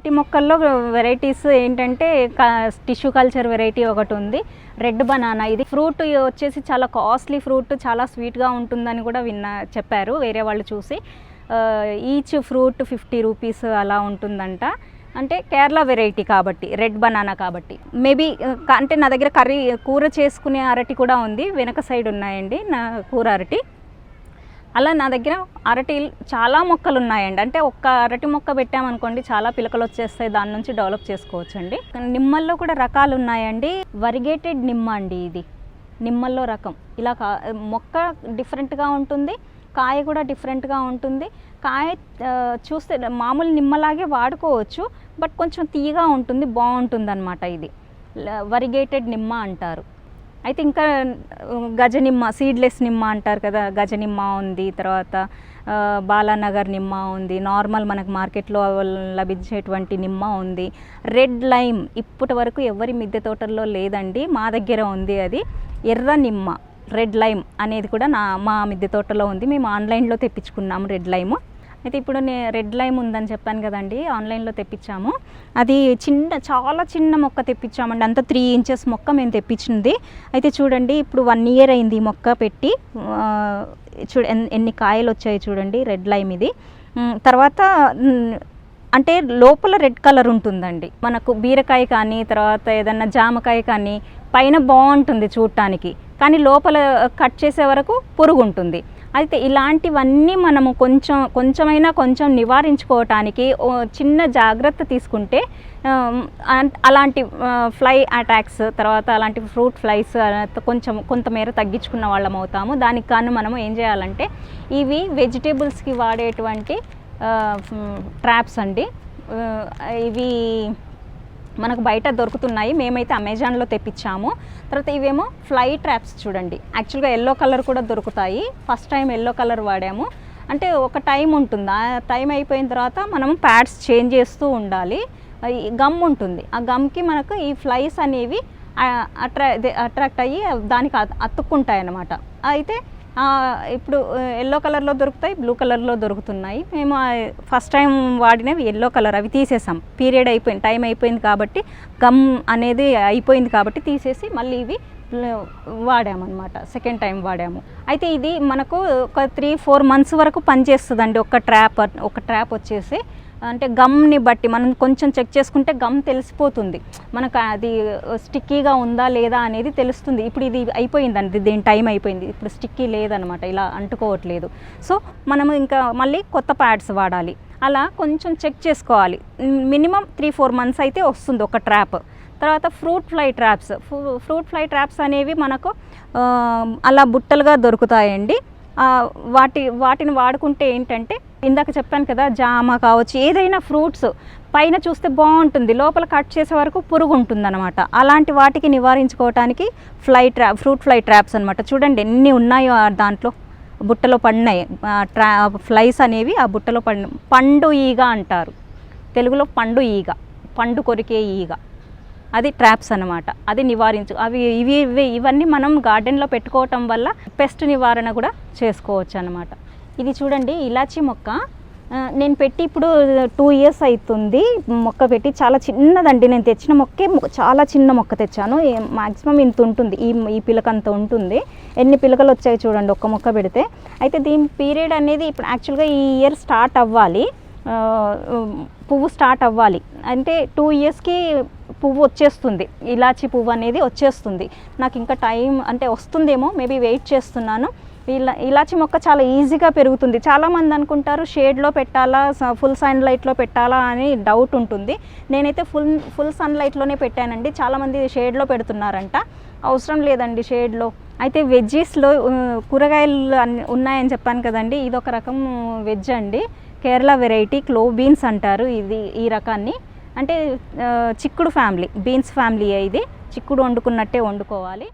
అరటి మొక్కల్లో వెరైటీస్ ఏంటంటే టిష్యూ కల్చర్ వెరైటీ ఒకటి ఉంది. Red banana. ఇది ఫ్రూట్ వచ్చేసి చాలా కాస్ట్లీ ఫ్రూట్ చాలా స్వీట్గా ఉంటుందని కూడా విన్న చెప్పారు వేరే వాళ్ళు చూసి. ఈచ్ ఫ్రూట్ ఫిఫ్టీ రూపీస్ అలా ఉంటుందంట. అంటే కేరళ వెరైటీ కాబట్టి రెడ్ బనానా కాబట్టి. మేబీ అంటే నా దగ్గర కర్రీ కూర చేసుకునే అరటి కూడా ఉంది. వెనక సైడ్ ఉన్నాయండి నా కూర అరటి. అలా నా దగ్గర అరటి చాలా మొక్కలు ఉన్నాయండి అంటే ఒక్క అరటి మొక్క పెట్టామనుకోండి చాలా పిలకలు వచ్చేస్తాయి. దాని నుంచి డెవలప్ చేసుకోవచ్చు అండి నిమ్మల్లో కూడా రకాలు ఉన్నాయండి వరిగేటెడ్ నిమ్మ అండి ఇది. నిమ్మల్లో రకం. ఇలా కా మొక్క డిఫరెంట్గా ఉంటుంది. కాయ కూడా డిఫరెంట్గా ఉంటుంది. కాయ చూస్తే మామూలు నిమ్మలాగే వాడుకోవచ్చు. బట్ కొంచెం తీయగా ఉంటుంది. బాగుంటుంది అనమాట ఇది వరిగేటెడ్ నిమ్మ అంటారు. అయితే ఇంకా uh, గజనిమ్మ సీడ్లెస్ నిమ్మ అంటారు కదా గజనిమ్మ ఉంది తర్వాత uh, బాలానగర్ నిమ్మ ఉంది నార్మల్ మనకు మార్కెట్లో లభించేటువంటి నిమ్మ ఉంది. రెడ్ లైమ్ ఇప్పటి వరకు ఎవరి మిద్దె తోటల్లో లేదండి మా దగ్గర ఉంది అది. ఎర్ర నిమ్మ రెడ్ లైమ్ అనేది కూడా నా మా మిద్దె తోటలో ఉంది. మేము ఆన్లైన్లో తెప్పించుకున్నాము రెడ్ లైమ్ అయితే ఇప్పుడు నేను రెడ్ లైమ్ ఉందని చెప్పాను కదండి ఆన్లైన్లో తెప్పించాము. అది చిన్న చాలా చిన్న మొక్క తెప్పించామండి. అంత త్రీ ఇంచెస్ మొక్క మేము తెప్పించింది. అయితే చూడండి ఇప్పుడు వన్ ఇయర్ అయింది ఈ మొక్క పెట్టి. చూడ ఎన్ని కాయలు వచ్చాయి చూడండి రెడ్ లైమ్ ఇది. తర్వాత అంటే లోపల రెడ్ కలర్ ఉంటుందండి. మనకు బీరకాయ కానీ తర్వాత ఏదన్నా జామకాయ కానీ పైన బాగుంటుంది చూడటానికి. కానీ లోపల కట్ చేసే వరకు పురుగు ఉంటుంది. అయితే ఇలాంటివన్నీ మనము కొంచెం కొంచెమైనా కొంచెం నివారించుకోవటానికి ఓ చిన్న జాగ్రత్త తీసుకుంటే అలాంటి ఫ్లై అటాక్స్ తర్వాత అలాంటి ఫ్రూట్ ఫ్లైస్ కొంచెం కొంతమేర తగ్గించుకున్న వాళ్ళం అవుతాము. దానికి కాను మనము ఏం చేయాలంటే ఇవి వెజిటేబుల్స్కి వాడేటువంటి ట్రాప్స్ అండి. ఇవి మనకు బయట దొరుకుతున్నాయి. మేమైతే అమెజాన్లో తెప్పించాము. తర్వాత ఇవేమో ఫ్లై ట్రాప్స్ చూడండి. యాక్చువల్గా ఎల్లో కలర్ కూడా దొరుకుతాయి. ఫస్ట్ టైం ఎల్లో కలర్ వాడాము. అంటే ఒక టైం ఉంటుంది? ఆ టైం అయిపోయిన తర్వాత మనం ప్యాడ్స్ చేంజ్ చేస్తూ ఉండాలి. ఈ గమ్ ఉంటుంది. ఆ గమ్కి మనకు ఈ ఫ్లైస్ అనేవి అట్రా అట్రాక్ట్ అయ్యి దానికి అత్- అతుక్కుంటాయి అన్నమాట అయితే ఇప్పుడు ఎల్లో కలర్లో దొరుకుతాయి బ్లూ కలర్లో దొరుకుతున్నాయి. మేము ఫస్ట్ టైం వాడినవి ఎల్లో కలర్ అవి తీసేసాం. పీరియడ్ అయిపోయింది టైం అయిపోయింది కాబట్టి గమ్ అనేది అయిపోయింది కాబట్టి తీసేసి మళ్ళీ ఇవి వాడామన్నమాట. సెకండ్ టైం వాడాము. అయితే ఇది మనకు ఒక త్రీ ఫోర్ మంత్స్ వరకు పనిచేస్తుందండి. ఒక ట్రాప్ ఒక ట్రాప్ వచ్చేసి అంటే గమ్ని బట్టి మనం కొంచెం చెక్ చేసుకుంటే గమ్ తెలిసిపోతుంది. మనకు అది స్టిక్కీగా ఉందా లేదా అనేది తెలుస్తుంది. ఇప్పుడు ఇది అయిపోయిందండి దీని టైం అయిపోయింది. ఇప్పుడు స్టిక్కీ లేదనమాట ఇలా అంటుకోవట్లేదు. సో మనము ఇంకా మళ్ళీ కొత్త ప్యాడ్స్ వాడాలి. అలా కొంచెం చెక్ చేసుకోవాలి. మినిమం త్రీ ఫోర్ మంత్స్ అయితే వస్తుంది ఒక ట్రాప్. తర్వాత fruit fly traps fruit fly traps అనేవి మనకు అలా బుట్టలుగా దొరుకుతాయండి. వాటి వాటిని వాడుకుంటే ఏంటంటే ఇందాక చెప్పాను కదా జామ కావచ్చు ఏదైనా ఫ్రూట్స్ పైన చూస్తే బాగుంటుంది లోపల కట్ చేసే వరకు పురుగు ఉంటుందన్నమాట. అలాంటి వాటికి నివారించుకోవటానికి fly trap fruit fly traps అనమాట చూడండి ఎన్ని ఉన్నాయో దాంట్లో. బుట్టలో పడినాయి. ట్రా ఫ్లైస్ అనేవి ఆ బుట్టలో పడిన పండు ఈగ అంటారు. తెలుగులో పండు ఈగ పండు కొరికే ఈగ. అది ట్రాప్స్ అన్నమాట. అది నివారించు అవి ఇవి ఇవి ఇవన్నీ మనం గార్డెన్లో పెట్టుకోవటం వల్ల పెస్ట్ నివారణ కూడా చేసుకోవచ్చు అనమాట ఇది చూడండి ఇలాచీ మొక్క. నేను పెట్టి ఇప్పుడు టూ ఇయర్స్ అవుతుంది మొక్క పెట్టి చాలా చిన్నదండి. నేను తెచ్చిన మొక్కే చాలా చిన్న మొక్క తెచ్చాను. మాక్సిమం ఇంత ఉంటుంది. ఈ ఈ పిలక అంత ఉంటుంది. ఎన్ని పిలకలు వచ్చాయి చూడండి ఒక్క మొక్క పెడితే. అయితే దీని పీరియడ్ అనేది ఇప్పుడు యాక్చువల్గా ఈ ఇయర్ స్టార్ట్ అవ్వాలి. పువ్వు స్టార్ట్ అవ్వాలి. అంటే టూ ఇయర్స్కి పువ్వు వచ్చేస్తుంది. ఇలాచి పువ్వు అనేది వచ్చేస్తుంది. నాకు ఇంకా టైం అంటే వస్తుందేమో మేబీ వెయిట్ చేస్తున్నాను. ఇలా ఇలాచి మొక్క చాలా ఈజీగా పెరుగుతుంది. చాలామంది అనుకుంటారు షేడ్లో పెట్టాలా ఫుల్ సన్ లైట్లో పెట్టాలా అని డౌట్ ఉంటుంది. నేనైతే ఫుల్ ఫుల్ సన్ లైట్లోనే పెట్టానండి. చాలామంది షేడ్లో పెడుతున్నారంట. అవసరం లేదండి షేడ్లో. అయితే వెజ్జీస్లో కూరగాయలు అన్ని ఉన్నాయని చెప్పాను కదండి. ఇది ఒక రకం వెజ్ అండి కేరళ వెరైటీ క్లో బీన్స్ అంటారు. ఇది ఈ రకాన్ని. అంటే చిక్కుడు ఫ్యామిలీ బీన్స్ ఫ్యామిలీ ఇది. చిక్కుడు వండుకున్నట్టే వండుకోవాలి.